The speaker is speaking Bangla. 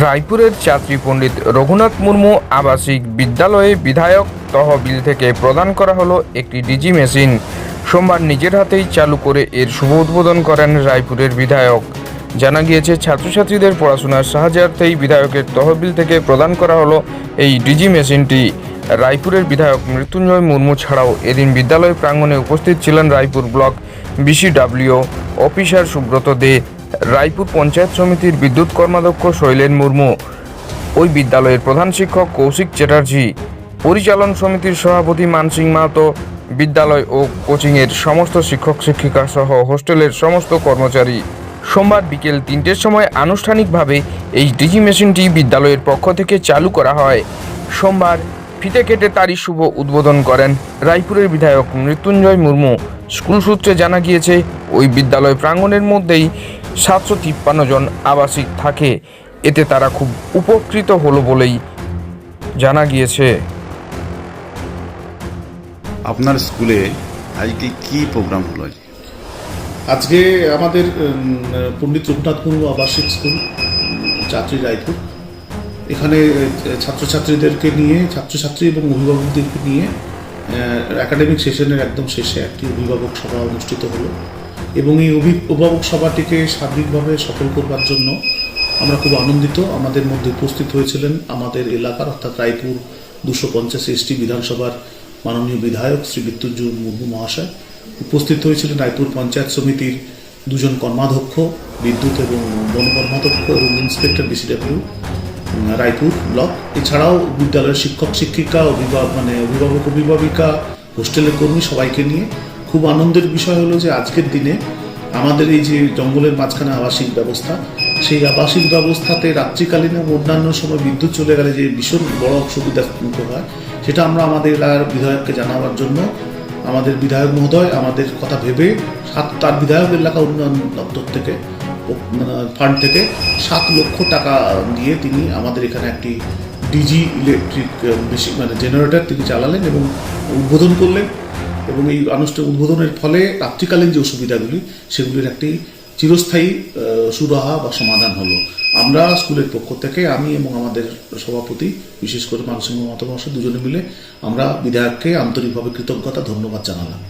রায়পুরের ছাত্রী পণ্ডিত রঘুনাথ মুর্মু আবাসিক বিদ্যালয়ে বিধায়ক তহবিল থেকে প্রদান করা হলো একটি ডিজি মেশিন। সোমবার নিজের হাতেই চালু করে এর শুভ উদ্বোধন করেন রায়পুরের বিধায়ক। জানা গিয়েছে, ছাত্রছাত্রীদের পড়াশোনার সাহায্যার্থেই বিধায়কের তহবিল থেকে প্রদান করা হলো এই ডিজি মেশিনটি। রায়পুরের বিধায়ক মৃত্যুঞ্জয় মুর্মু ছাড়াও এদিন বিদ্যালয় প্রাঙ্গণে উপস্থিত ছিলেন Raipur block BCW officer Subrata Dey. Raipur panchayat সমিতির বিদ্যুৎ কর্মাধ্যক্ষ শৈলেন মুর্মু, ওই বিদ্যালয়ের প্রধান শিক্ষক কৌশিক চ্যাটার্জি, পরিচালন সমিতির সভাপতি মানসিং মাহাতো, বিদ্যালয় ও কোচিংয়ের সমস্ত শিক্ষক শিক্ষিকা সহ হোস্টেলের সমস্ত কর্মচারী। সোমবার বিকেল তিনটের সময় আনুষ্ঠানিকভাবে এই ডিজি মেশিনটি বিদ্যালয়ের পক্ষ থেকে চালু করা হয়। সোমবার ফিতে কেটে তারই শুভ উদ্বোধন করেন রায়পুরের বিধায়ক মৃত্যুঞ্জয় মুর্মু। স্কুল সূত্রে জানা গিয়েছে, ওই বিদ্যালয় প্রাঙ্গণের মধ্যেই সাতশো তিপ্পান্ন জন আবাসিক থাকে। এতে তারা খুব উপকৃত হলো বলেই জানা গিয়েছে। আপনার স্কুলে আজকে কি প্রোগ্রাম হলো আজকে? আমাদের পণ্ডিত রঘুনাথ মুর্মু আবাসিক স্কুল চাত্রী রায়পুর। এখানে ছাত্রছাত্রীদেরকে নিয়ে ছাত্রছাত্রী এবং অভিভাবকদেরকে নিয়ে একাডেমিক সেশনের একদম শেষে একটি অভিভাবক সভা অনুষ্ঠিত হলো। এবং এই অভি- অভিভাবক সভাটিকে সার্বিকভাবে সফল করবার জন্য আমরা খুব আনন্দিত। আমাদের মধ্যে উপস্থিত হয়েছিলেন আমাদের এলাকার, অর্থাৎ রায়পুর দুশো পঞ্চাশ এসটি বিধানসভার মাননীয় বিধায়ক শ্রী মৃত্যুঞ্জয় মুর্মু মহাশয়। উপস্থিত হয়েছিলেন রায়পুর পঞ্চায়েত সমিতির দুজন কর্মাধ্যক্ষ, বিদ্যুৎ এবং বন কর্মাধ্যক্ষ এবং ইন্সপেক্টর বিসিডাব্লিউ রায়পুর ব্লক। এছাড়াও বিদ্যালয়ের শিক্ষক, শিক্ষিকা অভিভাবক মানে অভিভাবক, অভিভাবিকা, হোস্টেলের কর্মী সবাইকে নিয়ে খুব আনন্দের বিষয় হলো যে আজকের দিনে আমাদের এই যে জঙ্গলের মাঝখানে আবাসিক ব্যবস্থা, সেই আবাসিক ব্যবস্থাতে রাত্রিকালীন এবং অন্যান্য সময় বিদ্যুৎ চলে গেলে যে ভীষণ বড় অসুবিধা হয়, সেটা আমরা আমাদের এলাকার বিধায়ককে জানাবার জন্য, আমাদের বিধায়ক মহোদয় আমাদের কথা ভেবে সাত, তার বিধায়ক এলাকা উন্নয়ন দপ্তর থেকে, ফান্ড থেকে সাত লক্ষ টাকা দিয়ে তিনি আমাদের এখানে একটি ডিজি ইলেকট্রিক, বেশি মানে জেনারেটর তিনি চালালেন এবং উদ্বোধন করলেন। এবং এই আনুষ্ঠানিক উদ্বোধনের ফলে রাত্রিকালীন যে অসুবিধাগুলি, সেগুলির একটি চিরস্থায়ী সুরাহা বা সমাধান হলো। আমরা স্কুলের পক্ষ থেকে, আমি এবং আমাদের সভাপতি, বিশেষ করে মানসিংহ মতামর্শ দুজনে মিলে আমরা বিধায়ককে আন্তরিকভাবে কৃতজ্ঞতা, ধন্যবাদ জানালাম।